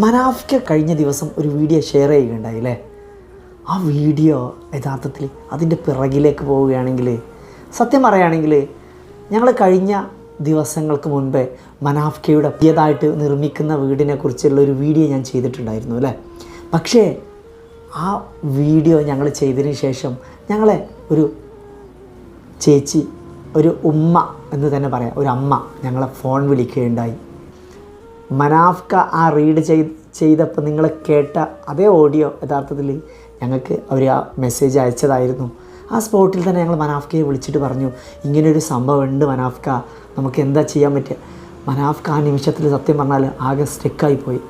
മനാഫ്ക്ക് കഴിഞ്ഞ ദിവസം ഒരു വീഡിയോ ഷെയർ ചെയ്യുകയുണ്ടായി അല്ലേ? ആ വീഡിയോ യഥാർത്ഥത്തിൽ അതിന്റെ പിറകിലേക്ക് പോവുകയാണെങ്കിൽ സത്യം പറയുകയാണെങ്കിൽ ഞങ്ങൾ കഴിഞ്ഞ ദിവസങ്ങൾക്ക് മുൻപേ മനാഫ്കയുടെ പുതിയതായിട്ട് നിർമ്മിക്കുന്ന വീടിനെ കുറിച്ചുള്ള ഒരു വീഡിയോ ഞാൻ ചെയ്തിട്ടുണ്ടായിരുന്നു അല്ലേ? പക്ഷേ ആ വീഡിയോ ഞങ്ങൾ ചെയ്തതിന് ശേഷം ഞങ്ങളെ ഒരു ചേച്ചി ഒരു ഉമ്മ എന്ന് തന്നെ പറയാം ഒരു അമ്മ ഞങ്ങളെ ഫോൺ വിളിക്കുകയുണ്ടായി. മനാഫ്ക ആ റീഡ് ചെയ്ത് ചെയ്തപ്പോൾ നിങ്ങൾ കേട്ട അതേ ഓഡിയോ യഥാർത്ഥത്തിൽ ഞങ്ങൾക്ക് അവർ ആ മെസ്സേജ് അയച്ചതായിരുന്നു. ആ സ്പോട്ടിൽ തന്നെ ഞങ്ങൾ മനാഫ്കയെ വിളിച്ചിട്ട് പറഞ്ഞു ഇങ്ങനൊരു സംഭവം ഉണ്ട് മനാഫ്ക നമുക്ക് എന്താ ചെയ്യാൻ പറ്റുക? മനാഫ്ക ആ നിമിഷത്തിൽ സത്യം പറഞ്ഞാൽ ആകെ സ്റ്റെക്കായി പോയി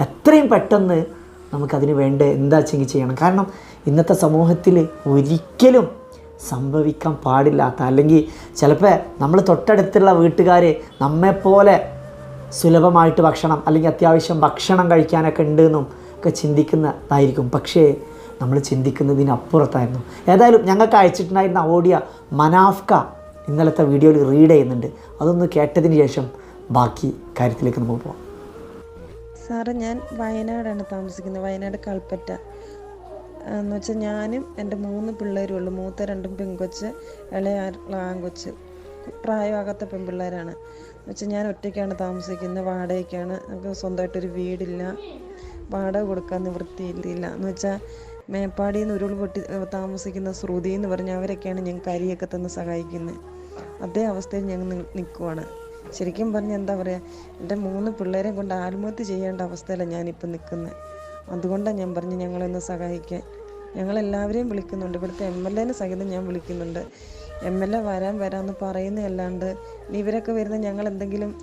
എത്രയും പെട്ടെന്ന് നമുക്കതിന് വേണ്ട എന്താ ചെങ്കിൽ ചെയ്യണം. കാരണം ഇന്നത്തെ സമൂഹത്തിൽ ഒരിക്കലും സംഭവിക്കാൻ പാടില്ലാത്ത അല്ലെങ്കിൽ ചിലപ്പോൾ നമ്മൾ തൊട്ടടുത്തുള്ള വീട്ടുകാർ നമ്മെപ്പോലെ സുലഭമായിട്ട് ഭക്ഷണം അല്ലെങ്കിൽ അത്യാവശ്യം ഭക്ഷണം കഴിക്കാനൊക്കെ ഉണ്ടെന്നും ഒക്കെ ചിന്തിക്കുന്നതായിരിക്കും. പക്ഷേ നമ്മൾ ചിന്തിക്കുന്നതിനപ്പുറത്തായിരുന്നു. ഏതായാലും ഞങ്ങൾക്ക് അയച്ചിട്ടുണ്ടായിരുന്ന ഓഡിയ മനാഫ്ക ഇന്നലത്തെ വീഡിയോയിൽ റീഡ് ചെയ്യുന്നുണ്ട്. അതൊന്ന് കേട്ടതിന് ശേഷം ബാക്കി കാര്യത്തിലേക്ക് നമുക്ക് പോകാം സാറ് ഞാൻ വയനാടാണ് താമസിക്കുന്നത്. വയനാട് കൽപ്പറ്റ. എന്ന് വെച്ചാൽ ഞാനും എന്റെ മൂന്ന് പിള്ളേരും ഉള്ളു. മൂത്ത രണ്ടും പെൺകൊച്ച് ഇളയ ആൺകൊച്ച്. പ്രായമാകാത്ത പെൺപിള്ളേരാണ്. വെച്ചാൽ ഞാൻ ഒറ്റയ്ക്കാണ് താമസിക്കുന്നത്. വാടകയ്ക്കാണ്. നമുക്ക് സ്വന്തമായിട്ടൊരു വീടില്ല. വാടക കൊടുക്കാൻ നിവൃത്തിയില്ല. എന്ന് വെച്ചാൽ മേപ്പാടിയിൽ നിന്ന് ഉരുൾ പൊട്ടി താമസിക്കുന്ന ശ്രുതി എന്ന് പറഞ്ഞാൽ അവരൊക്കെയാണ് ഞങ്ങൾക്ക് അരിയൊക്കെ തന്ന് സഹായിക്കുന്നത് അതേ അവസ്ഥയിൽ ഞങ്ങൾ നിൽക്കുവാണ് ശരിക്കും പറഞ്ഞാൽ എന്താ പറയുക എന്റെ മൂന്ന് പിള്ളേരെ കൊണ്ട് ആത്മഹത്യ ചെയ്യേണ്ട അവസ്ഥയിലാണ് ഞാനിപ്പോൾ നിൽക്കുന്നത് അതുകൊണ്ടാണ് ഞാൻ പറഞ്ഞു ഞങ്ങളെന്ന് സഹായിക്കാൻ. ഞങ്ങളെല്ലാവരെയും വിളിക്കുന്നുണ്ട്. ഇവിടുത്തെ എം എൽ എനെ സഹിതം ഞാൻ വിളിക്കുന്നുണ്ട്. എം എൽ എ വരാൻ വരാമെന്ന് പറയുന്നതല്ലാണ്ട് ഇവരൊക്കെ വരുന്ന ഞങ്ങൾ എന്തെങ്കിലും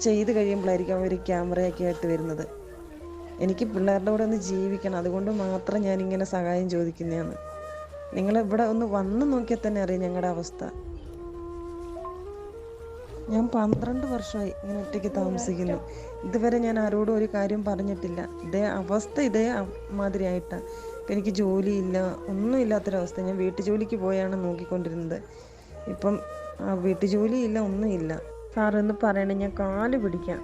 ചെയ്ത് കഴിയുമ്പോഴായിരിക്കും അവർ ക്യാമറയൊക്കെ ആയിട്ട് വരുന്നത്. എനിക്ക് പിള്ളേരുടെ കൂടെ ഒന്ന് ജീവിക്കണം. അതുകൊണ്ട് മാത്രം ഞാനിങ്ങനെ സഹായം ചോദിക്കുന്നതാണ്. നിങ്ങൾ ഇവിടെ ഒന്ന് വന്ന് നോക്കിയാൽ തന്നെ അറിയാം ഞങ്ങളുടെ അവസ്ഥ. ഞാൻ പന്ത്രണ്ട് വർഷമായി ഇങ്ങനെ ഒറ്റയ്ക്ക് താമസിക്കുന്നു. ഇതുവരെ ഞാൻ ആരോടും ഒരു കാര്യം പറഞ്ഞിട്ടില്ല. ഇതേ അവസ്ഥ ഇതേ മാതിരിയായിട്ടാണ്. എനിക്ക് ജോലിയില്ല ഒന്നും ഇല്ലാത്തൊരവസ്ഥ ഞാൻ വീട്ടു ജോലിക്ക് പോയാണ് നോക്കിക്കൊണ്ടിരുന്നത്. ഇപ്പം ആ വീട്ടു ജോലിയില്ല ഒന്നുമില്ല സാറൊന്ന് പറയണേ ഞാൻ കാൽ പിടിക്കാം.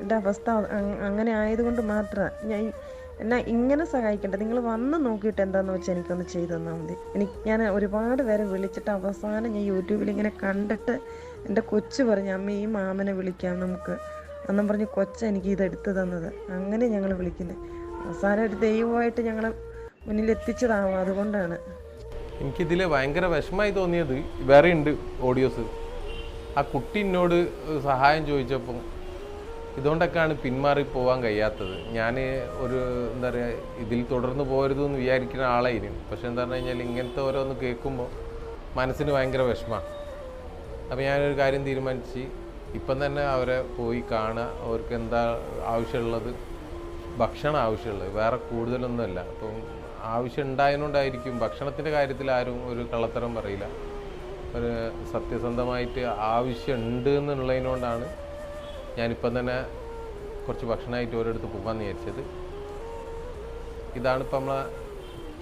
എന്റെ അവസ്ഥ അങ്ങനെ ആയതുകൊണ്ട് മാത്രമാണ് ഞാൻ എന്നാ ഇങ്ങനെ സഹായിക്കണ്ട. നിങ്ങൾ വന്ന് നോക്കിയിട്ട് എന്താണെന്ന് വെച്ചാൽ എനിക്കൊന്ന് ചെയ്തു തന്നാൽ മതി. എനിക്ക് ഞാൻ ഒരുപാട് പേരെ വിളിച്ചിട്ട് അവസാനം ഞാൻ യൂട്യൂബിൽ ഇങ്ങനെ കണ്ടിട്ട് എന്റെ കൊച്ചു പറഞ്ഞു അമ്മ ഈ മാമനെ വിളിക്കാം നമുക്ക്. എന്നും പറഞ്ഞ് കൊച്ച എനിക്ക് ഇത് എടുത്തു തന്നത്. അങ്ങനെ ഞങ്ങൾ വിളിക്കുന്നത് അവസാനം ഒരു ദൈവമായിട്ട് ഞങ്ങളെ മുന്നിൽ എത്തിച്ചതാവും അതുകൊണ്ടാണ്. എനിക്കിതിൽ ഭയങ്കര വിഷമമായി തോന്നിയത്. വേറെ ഉണ്ട് ഓഡിയോസ് ആ കുട്ടി എന്നോട് സഹായം ചോദിച്ചപ്പം ഇതുകൊണ്ടൊക്കെയാണ് പിന്മാറി പോകാൻ കഴിയാത്തത്. ഞാൻ ഒരു എന്താ പറയുക ഇതിൽ തുടർന്ന് പോകരുത് എന്ന് വിചാരിക്കുന്ന ആളായിരുന്നു. പക്ഷെ എന്താ പറഞ്ഞു കഴിഞ്ഞാൽ ഇങ്ങനത്തെ ഓരോന്ന് കേൾക്കുമ്പോൾ മനസ്സിന് ഭയങ്കര വിഷമമാണ് അപ്പോൾ ഞാനൊരു കാര്യം തീരുമാനിച്ച് ഇപ്പം തന്നെ അവരെ പോയി കാണുക. അവർക്ക് എന്താ ആവശ്യമുള്ളത്? ഭക്ഷണം ആവശ്യമുള്ളത്. വേറെ കൂടുതലൊന്നുമല്ല. അപ്പം ആവശ്യം ഉണ്ടായതുകൊണ്ടായിരിക്കും ഭക്ഷണത്തിന്റെ കാര്യത്തിൽ ആരും ഒരു കള്ളത്തരം പറയില്ല. ഒരു സത്യസന്ധമായിട്ട് ആവശ്യമുണ്ട് എന്നുള്ളതിനോണ്ടാണ് ഞാനിപ്പം തന്നെ കുറച്ച് ഭക്ഷണമായിട്ട് ഓരോരുത്ത് പോകാമെന്ന് വിചാരിച്ചത്. ഇതാണിപ്പോൾ നമ്മളെ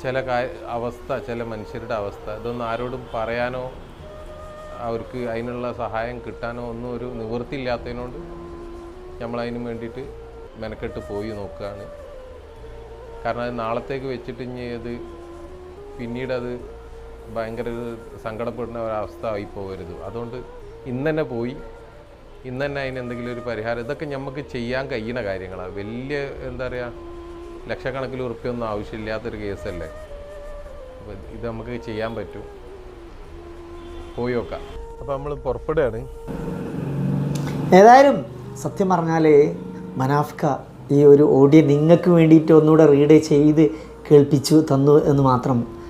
ചില കാ- അവസ്ഥ ചില മനുഷ്യരുടെ അവസ്ഥ. ഇതൊന്നും ആരോടും പറയാനോ അവർക്ക് അതിനുള്ള സഹായം കിട്ടാനോ ഒന്നും ഒരു നിവൃത്തിയില്ലാത്തതിനോണ്ട് നമ്മളതിന് വേണ്ടിയിട്ട് മെനക്കെട്ട് പോയി നോക്കുകയാണ്. കാരണം അത് നാളത്തേക്ക് വെച്ചിട്ട് ഇനി അത് പിന്നീട് അത് ഭയങ്കര സങ്കടപ്പെടുന്ന ഒരവസ്ഥ ആയി പോകരുത്. അതുകൊണ്ട് ഇന്ന് തന്നെ പോയി. ഇന്ന് തന്നെ എന്തെങ്കിലും ഒരു പരിഹാരം. ഇതൊക്കെ നമുക്ക് ചെയ്യാൻ കഴിയുന്ന കാര്യങ്ങളാണ്. വലിയ എന്താ പറയുക ലക്ഷക്കണക്കിന് ഉറുപ്പ്യൊന്നും ആവശ്യമില്ലാത്തൊരു കേസല്ലേ? അപ്പോൾ ഇത് നമുക്ക് ചെയ്യാൻ പറ്റും. പോയി നോക്കാം. അപ്പോൾ നമ്മൾ പുറപ്പെടുകയാണ്. ഏതായാലും സത്യം പറഞ്ഞാൽ മനാഫ്ക ഈ ഒരു ഓഡിയോ നിങ്ങൾക്ക് വേണ്ടിയിട്ട് ഒന്നുകൂടെ റീഡ് ചെയ്ത് കേൾപ്പിച്ചു തന്നു എന്ന് മാത്രം.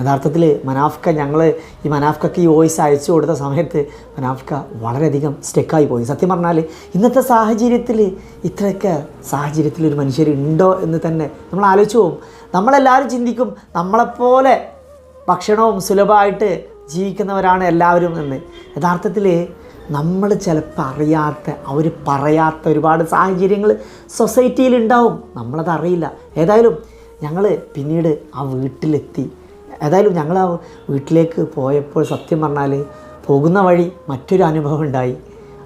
യഥാർത്ഥത്തിൽ മനാഫ്ക ഞങ്ങൾ ഈ മനാഫ്കക്ക് ഈ വോയിസ് അയച്ചു കൊടുത്ത സമയത്ത് മനാഫ്ക വളരെയധികം സ്റ്റെക്കായി പോയി. സത്യം പറഞ്ഞാൽ ഇന്നത്തെ സാഹചര്യത്തിൽ ഇത്രയൊക്കെ സാഹചര്യത്തിൽ ഒരു മനുഷ്യരുണ്ടോ എന്ന് തന്നെ നമ്മൾ ആലോചിച്ച് പോകും. നമ്മളെല്ലാവരും ചിന്തിക്കും നമ്മളെപ്പോലെ ഭക്ഷണവും സുലഭമായിട്ട് ജീവിക്കുന്നവരാണ് എല്ലാവരും എന്ന്. യഥാർത്ഥത്തിൽ നമ്മൾ ചിലപ്പോൾ അറിയാത്ത അവർ പറയാത്ത ഒരുപാട് സാഹചര്യങ്ങൾ സൊസൈറ്റിയിൽ ഉണ്ടാവും. നമ്മളത് അറിയില്ല. ഏതായാലും ഞങ്ങൾ പിന്നീട് ആ വീട്ടിലെത്തി. ഏതായാലും ഞങ്ങൾ ആ വീട്ടിലേക്ക് പോയപ്പോൾ സത്യം പറഞ്ഞാൽ പോകുന്ന വഴി മറ്റൊരു അനുഭവം ഉണ്ടായി.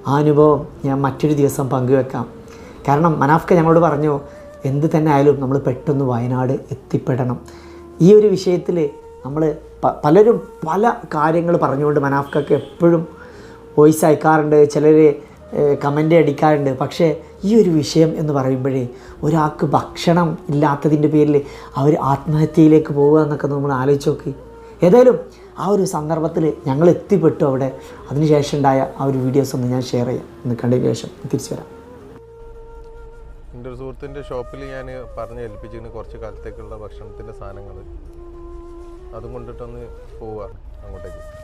ആ അനുഭവം ഞാൻ മറ്റൊരു ദിവസം പങ്കുവെക്കാം. കാരണം മനാഫ്ക ഞങ്ങളോട് പറഞ്ഞു എന്ത് തന്നെ ആയാലും നമ്മൾ പെട്ടെന്ന് വയനാട് എത്തിപ്പെടണം. ഈ ഒരു വിഷയത്തിൽ നമ്മൾ പലരും പല കാര്യങ്ങൾ പറഞ്ഞുകൊണ്ട് മനാഫ്ക്കൊക്കെ എപ്പോഴും വോയിസ് അയക്കാറുണ്ട് ചിലർ കമന്റ് അടിക്കാറുണ്ട്. പക്ഷേ ഈ ഒരു വിഷയം എന്ന് പറയുമ്പോഴേ ഒരാൾക്ക് ഭക്ഷണം ഇല്ലാത്തതിന്റെ പേരിൽ അവർ ആത്മഹത്യയിലേക്ക് പോകുക എന്നൊക്കെ നമ്മൾ ആലോചിച്ച് നോക്കി. ഏതായാലും ആ ഒരു സന്ദർഭത്തിൽ ഞങ്ങൾ എത്തിപ്പെട്ടു അവിടെ. അതിനുശേഷം ഉണ്ടായ ആ ഒരു വീഡിയോസ് ഒന്ന് ഞാൻ ഷെയർ ചെയ്യാം. ഒന്ന് കണ്ടതിന് ശേഷം തിരിച്ചു വരാം. എന്റെ ഒരു സുഹൃത്തിന്റെ ഷോപ്പിൽ ഞാൻ പറഞ്ഞ് ഏൽപ്പിച്ചിരുന്നു കുറച്ച് കാലത്തേക്കുള്ള ഭക്ഷണത്തിന്റെ സാധനങ്ങൾ. അതും കൊണ്ടിട്ടൊന്ന് പോവുക അങ്ങോട്ടേക്ക്.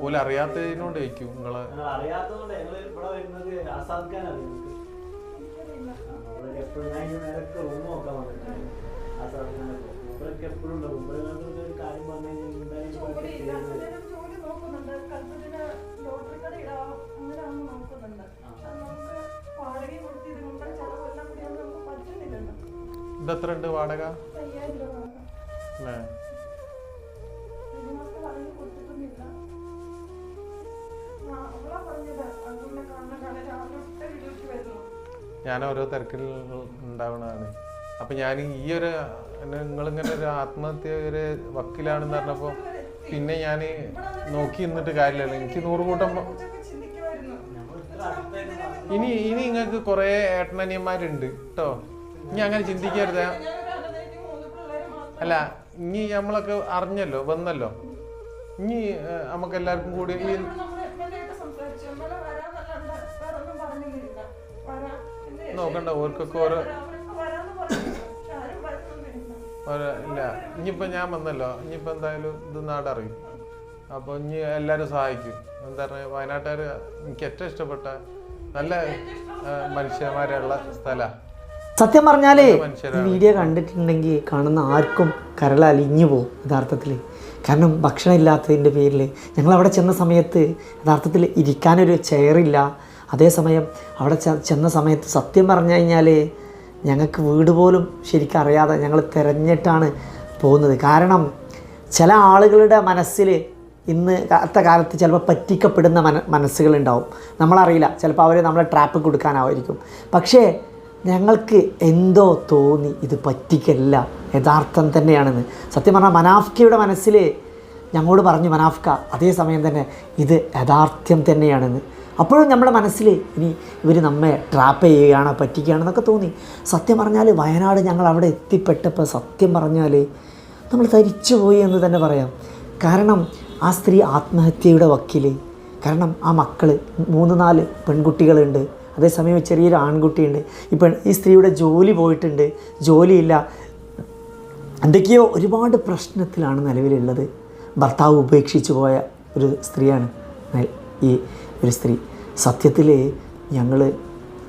ഓല അറിയാത്തതിനോട് ചോദിക്കും നിങ്ങളെ അറിയാത്തതുകൊണ്ട് ഞങ്ങൾ ഇവിടെ വരുന്നത് ആസാദിക്കാനറിയാം എപ്പോഴും ഞാൻ ഇതിന്റെ മേലൊക്കെ റൂം നോക്കാൻ വന്നിട്ടുണ്ട് ആസാദിക്കാനൊക്കെ മൂപ്പരൊക്കെ എപ്പോഴും ഉണ്ടാവും മൂപ്പരങ്ങൾക്ക് ഒരു കാര്യം പറഞ്ഞു കഴിഞ്ഞാൽ എന്തായാലും ഇവരൊക്കെ ചെയ്യുന്നത് ഇത് എത്ര ഉണ്ട് വാടക? ഏ. ഞാൻ ഓരോ തിരക്കിൽ ഉണ്ടാവണതാണ്. അപ്പൊ ഞാൻ ഈ ഒരു നിങ്ങളിങ്ങനെ ഒരു ആത്മഹത്യ ഒരു വക്കിലാണെന്ന് പറഞ്ഞപ്പോ പിന്നെ ഞാൻ നോക്കി നിന്നിട്ട് കാര്യമില്ലല്ലോ. എനിക്ക് നൂറ് കൂട്ടം പ- ഇനി ഇനി നിങ്ങൾക്ക് കുറെ ഏട്ടനനിയന്മാരുണ്ട് കേട്ടോ ഇനി അങ്ങനെ ചിന്തിക്കരുത്. അല്ല ഇനി നമ്മളൊക്കെ അറിഞ്ഞല്ലോ വന്നല്ലോ. ഇനി നമുക്ക് എല്ലാവർക്കും കൂടി ഈ നോക്കണ്ട ഓർക്കൊക്കെ ഓരോ ഓരോ ഇല്ല. ഇനിയിപ്പോൾ ഞാൻ വന്നല്ലോ. ഇനിയിപ്പോൾ എന്തായാലും ഇത് നാടറിയും. അപ്പോൾ ഇനി എല്ലാവരും സഹായിക്കും. എന്താ പറയുക വയനാട്ടുകാർ എനിക്ക് ഏറ്റവും ഇഷ്ടപ്പെട്ട നല്ല മനുഷ്യന്മാരെയുള്ള മനുഷ്യന്മാരുള്ള സ്ഥലമാണ് സത്യം പറഞ്ഞാൽ ഈ വീഡിയോ കണ്ടിട്ടുണ്ടെങ്കിൽ കാണുന്ന ആർക്കും കരൾ അലിഞ്ഞു പോകും യഥാർത്ഥത്തിൽ. കാരണം ഭക്ഷണം ഇല്ലാത്തതിന്റെ പേരിൽ ഞങ്ങൾ അവിടെ ചെന്ന സമയത്ത് യഥാർത്ഥത്തിൽ ഇരിക്കാനൊരു ചെയറില്ല. അതേസമയം അവിടെ ചെന്ന സമയത്ത് സത്യം പറഞ്ഞു കഴിഞ്ഞാൽ ഞങ്ങൾക്ക് വീട് പോലും ശരിക്കും അറിയാതെ ഞങ്ങൾ തിരഞ്ഞിട്ടാണ് പോകുന്നത്. കാരണം ചില ആളുകളുടെ മനസ്സിൽ ഇന്ന് അത്ത കാലത്ത് ചിലപ്പോൾ പറ്റിക്കപ്പെടുന്ന മന മനസ്സുകളുണ്ടാവും. നമ്മളറിയില്ല ചിലപ്പോൾ അവർ നമ്മളെ ട്രാപ്പ് കൊടുക്കാനാവായിരിക്കും പക്ഷേ ഞങ്ങൾക്ക് എന്തോ തോന്നി ഇത് പറ്റിക്കല്ല യഥാർത്ഥം തന്നെയാണെന്ന്. സത്യം പറഞ്ഞാൽ മനാഫ്കയുടെ മനസ്സിൽ ഞങ്ങളോട് പറഞ്ഞു മനാഫ്ക അതേസമയം തന്നെ ഇത് യഥാർത്ഥ്യം തന്നെയാണെന്ന്. അപ്പോഴും നമ്മുടെ മനസ്സിൽ ഇനി ഇവർ നമ്മെ ട്രാപ്പ് ചെയ്യുകയാണ് പറ്റിക്കുകയാണെന്നൊക്കെ തോന്നി. സത്യം പറഞ്ഞാൽ വയനാട് ഞങ്ങൾ അവിടെ എത്തിപ്പെട്ടപ്പോൾ സത്യം പറഞ്ഞാൽ നമ്മൾ തരിച്ചുപോയി എന്ന് തന്നെ പറയാം. കാരണം ആ സ്ത്രീ ആത്മഹത്യയുടെ വക്കിൽ കാരണം ആ മക്കൾ മൂന്ന് നാല് പെൺകുട്ടികളുണ്ട്. അതേസമയം ചെറിയൊരു ആൺകുട്ടിയുണ്ട്. പെൺ ഈ സ്ത്രീയുടെ ജോലി പോയിട്ടുണ്ട്. ജോലിയില്ല. എന്തൊക്കെയോ ഒരുപാട് പ്രശ്നത്തിലാണ് നിലവിലുള്ളത്. ഭർത്താവ് ഉപേക്ഷിച്ചു പോയ ഒരു സ്ത്രീയാണ് ഈ ഒരു സ്ത്രീ. സത്യത്തിൽ ഞങ്ങൾ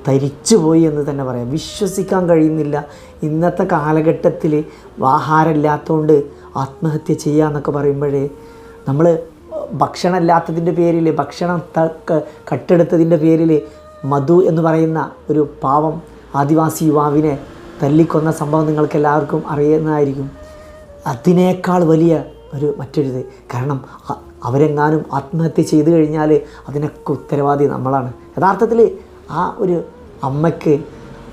തരിച്ചുപോയി എന്ന് തന്നെ പറയാം. വിശ്വസിക്കാൻ കഴിയുന്നില്ല. ഇന്നത്തെ കാലഘട്ടത്തിൽ ആഹാരമില്ലാത്തതുകൊണ്ട് ആത്മഹത്യ ചെയ്യുക എന്നൊക്കെ പറയുമ്പോഴേ നമ്മൾ ഭക്ഷണം ഇല്ലാത്തതിന്റെ പേരിൽ ഭക്ഷണം കട്ടെടുത്തതിന്റെ പേരിൽ മധു എന്ന് പറയുന്ന ഒരു പാവം ആദിവാസി യുവാവിനെ തല്ലിക്കൊന്ന സംഭവം നിങ്ങൾക്ക് എല്ലാവർക്കും അറിയുന്നതായിരിക്കും. അതിനേക്കാൾ വലിയ ഒരു മറ്റൊരിത്. കാരണം അവരെങ്ങാനും ആത്മഹത്യ ചെയ്തു കഴിഞ്ഞാൽ അതിനൊക്കെ ഉത്തരവാദി നമ്മളാണ്. യഥാർത്ഥത്തിൽ ആ ഒരു അമ്മയ്ക്ക്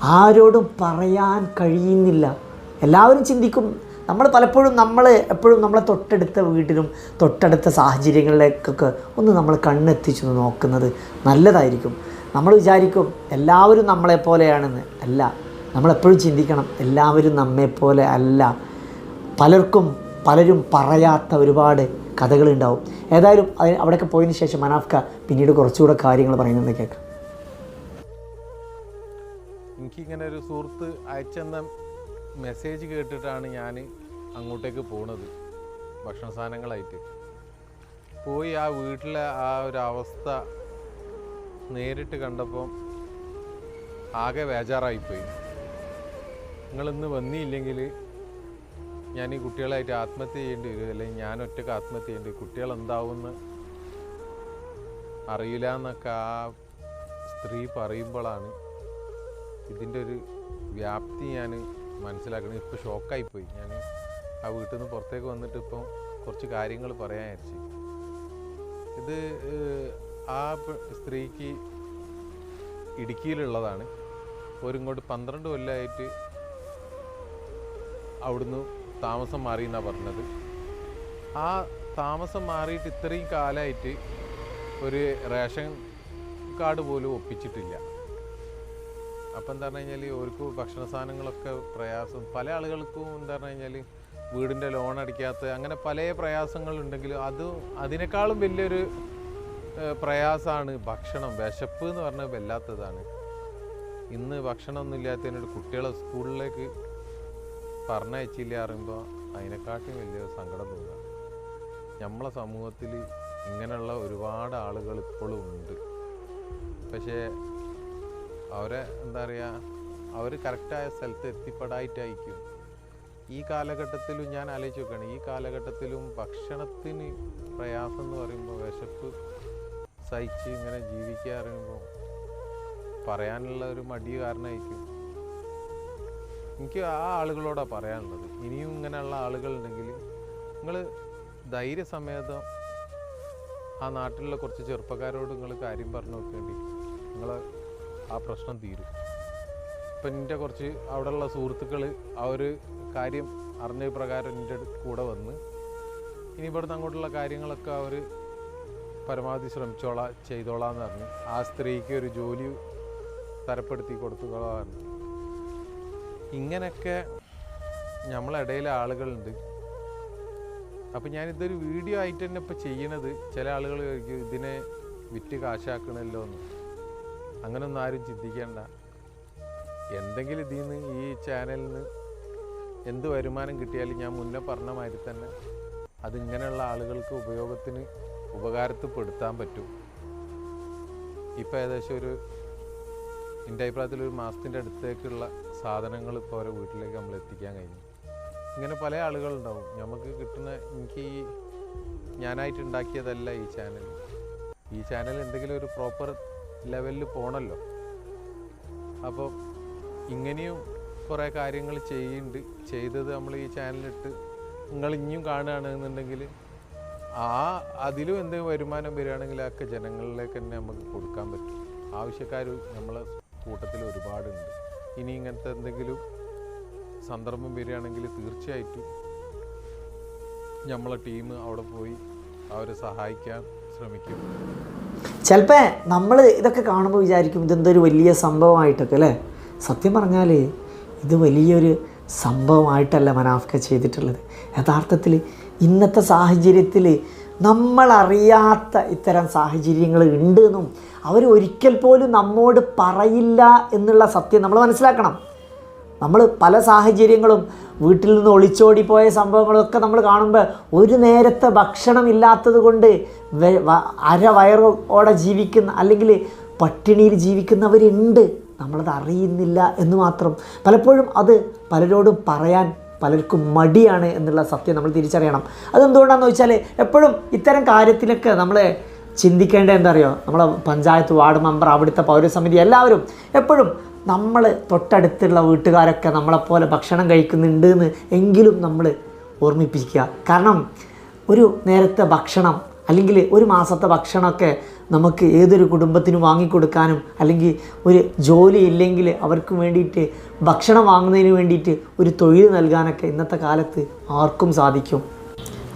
ആരോടും പറയാൻ കഴിയുന്നില്ല. എല്ലാവരും ചിന്തിക്കും. നമ്മൾ പലപ്പോഴും നമ്മൾ എപ്പോഴും നമ്മളെ തൊട്ടടുത്ത വീട്ടിലും തൊട്ടടുത്ത സാഹചര്യങ്ങളിലേക്കൊക്കെ ഒന്ന് നമ്മൾ കണ്ണെത്തിച്ചു നോക്കുന്നത് നല്ലതായിരിക്കും. നമ്മൾ വിചാരിക്കും എല്ലാവരും നമ്മളെപ്പോലെയാണെന്ന് അല്ല നമ്മളെപ്പോഴും ചിന്തിക്കണം എല്ലാവരും നമ്മെപ്പോലെ അല്ല. പലർക്കും പലരും പറയാത്ത ഒരുപാട് കഥകളുണ്ടാവും. ഏതായാലും അതിന് അവിടെയൊക്കെ പോയതിന് ശേഷം മനാഫ്ക പിന്നീട് കുറച്ചുകൂടെ കാര്യങ്ങൾ പറയുന്നത് കേൾക്കാം. എനിക്കിങ്ങനെ ഒരു സുഹൃത്ത് അയച്ചെന്ന മെസ്സേജ് കേട്ടിട്ടാണ് ഞാൻ അങ്ങോട്ടേക്ക് പോണത് ഭക്ഷണ സാധനങ്ങളായിട്ട്. പോയി ആ വീട്ടിലെ ആ ഒരു അവസ്ഥ നേരിട്ട് കണ്ടപ്പം ആകെ ബേജാറായിപ്പോയി. നിങ്ങളിന്ന് വന്നില്ലെങ്കിൽ ഞാൻ ഈ കുട്ടികളായിട്ട് ആത്മഹത്യ ചെയ്യേണ്ടി വരും അല്ലെങ്കിൽ ഞാൻ ഒറ്റയ്ക്ക് ആത്മഹത്യ ചെയ്യേണ്ടി കുട്ടികൾ എന്താവുമെന്ന് അറിയില്ല എന്നൊക്കെ ആ സ്ത്രീ പറയുമ്പോഴാണ് ഇതിന്റെ ഒരു വ്യാപ്തി ഞാൻ മനസ്സിലാക്കണം ഇപ്പോൾ ഷോക്കായിപ്പോയി. ഞാൻ ആ വീട്ടിൽ നിന്ന് പുറത്തേക്ക് വന്നിട്ട് ഇപ്പം കുറച്ച് കാര്യങ്ങൾ പറയാൻ വിചാരിച്ചു. ഇത് ആ സ്ത്രീക്ക് ഇടുക്കിയിലുള്ളതാണ്. ഒരു ഇങ്ങോട്ട് പന്ത്രണ്ട് കൊല്ലമായിട്ട് അവിടുന്ന് താമസം മാറി എന്നാണ് പറഞ്ഞത്. ആ താമസം മാറിയിട്ട് ഇത്രയും കാലമായിട്ട് ഒരു റേഷൻ കാർഡ് പോലും ഒപ്പിച്ചിട്ടില്ല. അപ്പം എന്താ പറഞ്ഞു കഴിഞ്ഞാൽ അവർക്ക് ഭക്ഷണ സാധനങ്ങളൊക്കെ പ്രയാസം. പല ആളുകൾക്കും എന്താ പറഞ്ഞു കഴിഞ്ഞാൽ വീടിന്റെ ലോൺ അടിക്കാത്ത അങ്ങനെ പല പ്രയാസങ്ങളുണ്ടെങ്കിലും അത് അതിനേക്കാളും വലിയൊരു പ്രയാസമാണ് ഭക്ഷണം. വിശപ്പ് എന്ന് പറഞ്ഞാൽ വല്ലാത്തതാണ്. ഇന്ന് ഭക്ഷണമൊന്നും ഇല്ലാത്തതിനോട് കുട്ടികളെ സ്കൂളിലേക്ക് പറഞ്ഞയച്ചില്ല അറിയുമ്പോൾ അതിനെക്കാട്ടും വലിയ സങ്കടം തോന്നുക. നമ്മളെ സമൂഹത്തിൽ ഇങ്ങനെയുള്ള ഒരുപാട് ആളുകൾ ഇപ്പോഴും ഉണ്ട്. പക്ഷേ അവരെ എന്താ പറയുക അവർ കറക്റ്റായ സ്ഥലത്ത് എത്തിപ്പെടായിട്ടായിരിക്കും. ഈ കാലഘട്ടത്തിലും ഞാൻ ആലോചിച്ച് നോക്കുകയാണ്. ഈ കാലഘട്ടത്തിലും ഭക്ഷണത്തിന് പ്രയാസം എന്ന് പറയുമ്പോൾ വിശപ്പ് സഹിച്ച് ഇങ്ങനെ ജീവിക്കുക പറയാനുള്ള ഒരു മടി കാരണമായിരിക്കും. എനിക്ക് ആ ആളുകളോടാണ് പറയാനുള്ളത്. ഇനിയും ഇങ്ങനെയുള്ള ആളുകളുണ്ടെങ്കിൽ നിങ്ങൾ ധൈര്യസമേതം ആ നാട്ടിലുള്ള കുറച്ച് ചെറുപ്പക്കാരോട് നിങ്ങൾ കാര്യം പറഞ്ഞു നോക്കേണ്ടി നിങ്ങൾ ആ പ്രശ്നം തീരും. ഇപ്പം എന്റെ കുറച്ച് അവിടെയുള്ള സുഹൃത്തുക്കൾ ആ ഒരു കാര്യം അറിഞ്ഞ പ്രകാരം എന്റെ കൂടെ വന്ന് ഇനി ഇവിടുന്ന് അങ്ങോട്ടുള്ള കാര്യങ്ങളൊക്കെ അവർ പരമാവധി ശ്രമിച്ചോളാം ചെയ്തോളാം എന്ന് പറഞ്ഞു ആ സ്ത്രീക്ക് ഒരു ജോലി തരപ്പെടുത്തി കൊടുത്തുകൊള്ളാം ഇങ്ങനെയൊക്കെ നമ്മളിടയിൽ ആളുകളുണ്ട്. അപ്പം ഞാനിതൊരു വീഡിയോ ആയിട്ട് തന്നെ ഇപ്പം ചെയ്യണത് ചില ആളുകൾ ഇതിനെ വിറ്റ് കാശാക്കണമല്ലോ എന്ന് അങ്ങനൊന്നും ആരും ചിന്തിക്കേണ്ട. എന്തെങ്കിലും ഇതിൽ നിന്ന് ഈ ചാനലിൽ നിന്ന് എന്ത് വരുമാനം കിട്ടിയാലും ഞാൻ മുന്നേ പറഞ്ഞ മാതിരി തന്നെ അതിങ്ങനെയുള്ള ആളുകൾക്ക് ഉപയോഗത്തിന് ഉപകാരത്തിൽപ്പെടുത്താൻ പറ്റും. ഇപ്പം ഏകദേശം ഒരു എന്റെ അഭിപ്രായത്തിൽ ഒരു മാസത്തിന്റെ അടുത്തേക്കുള്ള സാധനങ്ങൾ ഇപ്പോൾ ഓരോ വീട്ടിലേക്ക് നമ്മൾ എത്തിക്കാൻ കഴിഞ്ഞു. ഇങ്ങനെ പല ആളുകളുണ്ടാവും. നമുക്ക് കിട്ടുന്ന എനിക്ക് ഈ ഞാനായിട്ട് ഉണ്ടാക്കിയതല്ല ഈ ചാനൽ. ഈ ചാനൽ എന്തെങ്കിലും ഒരു പ്രോപ്പർ ലെവലിൽ പോകണമല്ലോ അപ്പോൾ ഇങ്ങനെയും കുറേ കാര്യങ്ങൾ ചെയ്യുന്നുണ്ട്. ചെയ്തത് നമ്മൾ ഈ ചാനലിട്ട് നിങ്ങൾ ഇനിയും കാണുകയാണെന്നുണ്ടെങ്കിൽ ആ അതിലും എന്തെങ്കിലും വരുമാനം വരികയാണെങ്കിൽ അതൊക്കെ ജനങ്ങളിലേക്ക് തന്നെ നമുക്ക് കൊടുക്കാൻ പറ്റും. ആവശ്യക്കാർ നമ്മളെ കൂട്ടത്തിൽ ഒരുപാടുണ്ട്. ഇനി ഇങ്ങനത്തെ എന്തെങ്കിലും സന്ദർഭം വരികയാണെങ്കിൽ തീർച്ചയായിട്ടും നമ്മളെ ടീം അവിടെ പോയി അവരെ സഹായിക്കാൻ ശ്രമിക്കും. ചിലപ്പോൾ നമ്മൾ ഇതൊക്കെ കാണുമ്പോൾ വിചാരിക്കും ഇതെന്തൊരു വലിയ സംഭവമായിട്ടൊക്കെ അല്ലേ? സത്യം പറഞ്ഞാൽ ഇത് വലിയൊരു സംഭവമായിട്ടല്ല മനാഫ്ക ചെയ്തിട്ടുള്ളത്. യഥാർത്ഥത്തിൽ ഇന്നത്തെ സാഹചര്യത്തിൽ നമ്മളറിയാത്ത ഇത്തരം സാഹചര്യങ്ങൾ ഉണ്ട് എന്നും അവർ ഒരിക്കൽ പോലും നമ്മോട് പറയില്ല എന്നുള്ള സത്യം നമ്മൾ മനസ്സിലാക്കണം. നമ്മൾ പല സാഹചര്യങ്ങളും വീട്ടിൽ നിന്ന് ഒളിച്ചോടി പോയ സംഭവങ്ങളൊക്കെ നമ്മൾ കാണുമ്പോൾ ഒരു നേരത്തെ ഭക്ഷണം ഇല്ലാത്തത് കൊണ്ട് അര വയറോടെ ജീവിക്കുന്ന അല്ലെങ്കിൽ പട്ടിണിയിൽ ജീവിക്കുന്നവരുണ്ട്. നമ്മളത് അറിയുന്നില്ല എന്ന് മാത്രം. പലപ്പോഴും അത് പലരോടും പറയാൻ പലർക്കും മടിയാണ് എന്നുള്ള സത്യം നമ്മൾ തിരിച്ചറിയണം. അതെന്തുകൊണ്ടാണെന്ന് വെച്ചാൽ എപ്പോഴും ഇത്തരം കാര്യത്തിലൊക്കെ നമ്മൾ ചിന്തിക്കേണ്ട എന്താ അറിയോ നമ്മളെ പഞ്ചായത്ത് വാർഡ് മെമ്പർ അവിടുത്തെ പൗരസമിതി എല്ലാവരും എപ്പോഴും നമ്മൾ തൊട്ടടുത്തുള്ള വീട്ടുകാരൊക്കെ നമ്മളെപ്പോലെ ഭക്ഷണം കഴിക്കുന്നുണ്ട് എന്ന് എങ്കിലും നമ്മൾ ഓർമ്മിപ്പിക്കുക. കാരണം ഒരു നേരത്തെ ഭക്ഷണം അല്ലെങ്കിൽ ഒരു മാസത്തെ ഭക്ഷണമൊക്കെ നമുക്ക് ഏതൊരു കുടുംബത്തിനും വാങ്ങിക്കൊടുക്കാനും അല്ലെങ്കിൽ ഒരു ജോലി ഇല്ലെങ്കിൽ അവർക്ക് വേണ്ടിയിട്ട് ഭക്ഷണം വാങ്ങുന്നതിന് വേണ്ടിയിട്ട് ഒരു തൊഴിൽ നൽകാനൊക്കെ ഇന്നത്തെ കാലത്ത് ആർക്കും സാധിക്കും.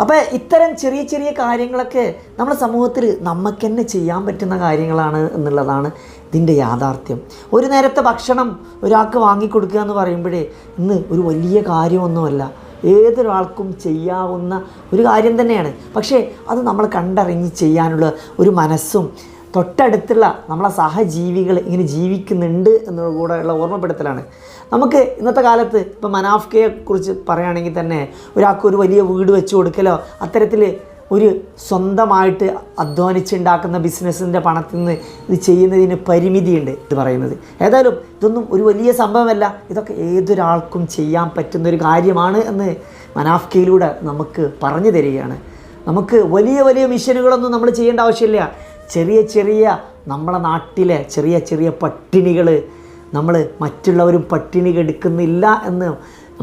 അപ്പോൾ ഇത്തരം ചെറിയ ചെറിയ കാര്യങ്ങളൊക്കെ നമ്മുടെ സമൂഹത്തിൽ നമുക്ക് തന്നെ ചെയ്യാൻ പറ്റുന്ന കാര്യങ്ങളാണ് എന്നുള്ളതാണ് ഇതിന്റെ യാഥാർത്ഥ്യം. ഒരു നേരത്തെ ഭക്ഷണം ഒരാൾക്ക് വാങ്ങിക്കൊടുക്കുക എന്ന് പറയുമ്പോഴേ ഇന്ന് ഒരു വലിയ കാര്യമൊന്നുമല്ല. ഏതൊരാൾക്കും ചെയ്യാവുന്ന ഒരു കാര്യം തന്നെയാണ്. പക്ഷേ അത് നമ്മൾ കണ്ടറിഞ്ഞ് ചെയ്യാനുള്ള ഒരു മനസ്സും തൊട്ടടുത്തുള്ള നമ്മളെ സഹജീവികൾ ഇങ്ങനെ ജീവിക്കുന്നുണ്ട് എന്നുള്ള കൂടെയുള്ള ഓർമ്മപ്പെടുത്തലാണ്. നമുക്ക് ഇന്നത്തെ കാലത്ത് ഇപ്പോൾ മനാഫ്കയെ കുറിച്ച് പറയുകയാണെങ്കിൽ തന്നെ ഒരാൾക്ക് ഒരു വലിയ വീട് വെച്ച് കൊടുക്കലോ അത്തരത്തിൽ ഒരു സ്വന്തമായിട്ട് അധ്വാനിച്ചുണ്ടാക്കുന്ന ബിസിനസ്സിന്റെ പണത്തിൽ നിന്ന് ഇത് ചെയ്യുന്നതിന് പരിമിതിയുണ്ട് ഇത് പറയുന്നത്. ഏതായാലും ഇതൊന്നും ഒരു വലിയ സംഭവമല്ല. ഇതൊക്കെ ഏതൊരാൾക്കും ചെയ്യാൻ പറ്റുന്നൊരു കാര്യമാണ് എന്ന് മനാഫ്കയിലൂടെ നമുക്ക് പറഞ്ഞു തരികയാണ്. നമുക്ക് വലിയ വലിയ മിഷനുകളൊന്നും നമ്മൾ ചെയ്യേണ്ട ആവശ്യമില്ല. ചെറിയ ചെറിയ നമ്മളെ നാട്ടിലെ ചെറിയ ചെറിയ പട്ടിണികൾ നമ്മൾ മറ്റുള്ളവരും പട്ടിണി കെടുക്കുന്നില്ല എന്ന്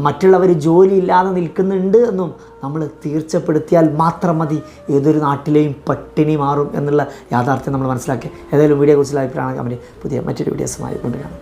മറ്റുള്ളവർ ജോലി ഇല്ലാതെ നിൽക്കുന്നുണ്ട് എന്നും നമ്മൾ തീർച്ചപ്പെടുത്തിയാൽ മാത്രം മതി ഏതൊരു നാട്ടിലെയും പട്ടിണി മാറും എന്നുള്ള യാഥാർത്ഥ്യം നമ്മൾ മനസ്സിലാക്കി. ഏതായാലും വീഡിയോ കുറിച്ചുള്ള അഭിപ്രായമാണ് കമ്പനി പുതിയ മറ്റൊരു വീഡിയോസുമായി കൊണ്ടുവരാം